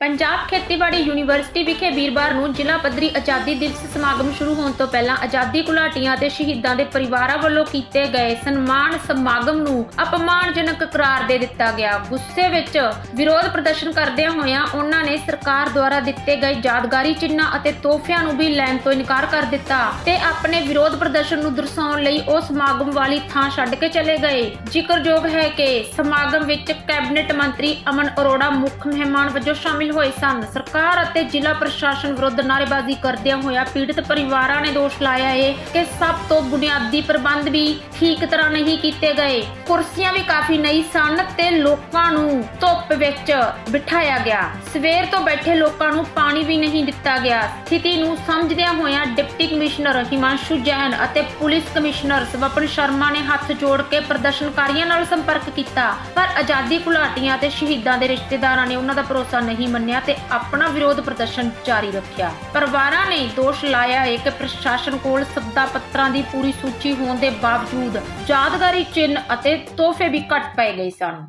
ਪੰਜਾਬ ਖੇਤੀਬਾੜੀ ਯੂਨੀਵਰਸਿਟੀ ਵਿਖੇ ਵੀਰਵਾਰ ਨੂੰ ਜ਼ਿਲ੍ਹਾ ਪੱਧਰੀ ਆਜ਼ਾਦੀ ਦਿਵਸ ਸਮਾਗਮ ਸ਼ੁਰੂ ਹੋਣ ਤੋਂ ਪਹਿਲਾਂ ਆਜ਼ਾਦੀ ਘੁਲਾਟੀਆਂ ਅਤੇ ਸ਼ਹੀਦਾਂ ਦੇ ਪਰਿਵਾਰਾਂ ਵੱਲੋਂ ਕੀਤੇ ਗਏ ਸਨਮਾਨ ਸਮਾਗਮ ਨੂੰ ਅਪਮਾਨਜਨਕ ਕਰਾਰ ਦੇ ਦਿੱਤਾ ਗਿਆ। ਗੁੱਸੇ ਵਿੱਚ ਵਿਰੋਧ ਪ੍ਰਦਰਸ਼ਨ ਕਰਦਿਆਂ ਹੋਇਆਂ ਉਹਨਾਂ ਨੇ ਸਰਕਾਰ ਦੁਆਰਾ ਦਿੱਤੇ ਗਏ ਯਾਦਗਾਰੀ ਚਿੰਨ੍ਹਾਂ ਅਤੇ ਤੋਹਫਿਆਂ ਨੂੰ ਵੀ ਲੈਣ ਤੋਂ ਇਨਕਾਰ ਕਰ ਦਿੱਤਾ ਤੇ ਆਪਣੇ ਵਿਰੋਧ ਪ੍ਰਦਰਸ਼ਨ ਨੂੰ ਦਰਸਾਉਣ ਲਈ ਉਹ ਸਮਾਗਮ ਵਾਲੀ ਥਾਂ ਛੱਡ ਕੇ ਚਲੇ ਗਏ। ਜ਼ਿਕਰਯੋਗ ਹੈ ਕਿ ਸਮਾਗਮ ਵਿੱਚ ਕੈਬਨਿਟ ਮੰਤਰੀ ਅਮਨ ਅਰੋੜਾ, ਮੁੱਖ ਮਹਿਮਾਨ ਵਜੋਂ ਸ਼ਾਮਿਲ ਹੋਏ ਸਨ। ਸਰਕਾਰ ਅਤੇ ਜ਼ਿਲ੍ਹਾ ਪ੍ਰਸ਼ਾਸਨ ਵਿਰੁੱਧ ਨਾਅਰੇਬਾਜ਼ੀ ਕਰਦਿਆਂ ਹੋਇਆ ਪੀੜਤ ਪਰਿਵਾਰਾਂ ਨੇ ਦੋਸ਼ ਲਾਇਆ ਹੈ ਕਿ ਸਭ ਤੋਂ ਬੁਨਿਆਦੀ ਪ੍ਰਬੰਧ ਵੀ ਠੀਕ ਤਰ੍ਹਾਂ ਨਹੀਂ ਕੀਤੇ ਗਏ। ਕੁਰਸੀਆਂ ਵੀ ਕਾਫੀ ਨਹੀਂ ਸਨ ਤੇ ਲੋਕਾਂ ਨੂੰ ਧੁੱਪ ਵਿੱਚ ਬਿਠਾਇਆ ਗਿਆ। ਸਵੇਰ ਤੋਂ ਬੈਠੇ ਲੋਕਾਂ ਨੂੰ ਪਾਣੀ ਵੀ ਨਹੀਂ ਦਿੱਤਾ ਗਿਆ। ਸਥਿਤੀ ਨੂੰ ਸਮਝਦਿਆਂ ਹੋਇਆਂ ਡਿਪਟੀ ਕਮਿਸ਼ਨਰ ਹਿਮਾਂਸ਼ੂ ਜੈਨ ਅਤੇ ਪੁਲਿਸ ਕਮਿਸ਼ਨਰ ਸਵਪਨ ਸ਼ਰਮਾ ਨੇ ਹੱਥ ਜੋੜ ਕੇ ਪ੍ਰਦਰਸ਼ਨਕਾਰੀਆਂ ਨਾਲ ਸੰਪਰਕ ਕੀਤਾ। ਪਰ ਆਜ਼ਾਦੀ ਘੁਲਾਟੀਆਂ ਤੇ ਸ਼ਹੀਦਾਂ ਦੇ ਰਿਸ਼ਤੇਦਾਰਾਂ ਨੇ ਉਹਨਾਂ ਦਾ ਭਰੋਸਾ ਨਹੀਂ ਮੰਨਿਆ ਤੇ ਆਪਣਾ ਵਿਰੋਧ ਪ੍ਰਦਰਸ਼ਨ ਜਾਰੀ ਰੱਖਿਆ। ਪਰਿਵਾਰਾਂ ਨੇ ਦੋਸ਼ ਲਾਇਆ ਹੈ ਕਿ ਪ੍ਰਸ਼ਾਸਨ ਕੋਲ ਸਬਦਾ ਪੱਤਰਾਂ ਦੀ ਪੂਰੀ ਸੂਚੀ ਹੋਣ ਦੇ ਬਾਵਜੂਦ ਯਾਦਗਾਰੀ ਚਿੰਨ੍ਹ ਅਤੇ ਤੋਹਫੇ ਵੀ ਘੱਟ ਪਏ ਗਏ ਸਨ।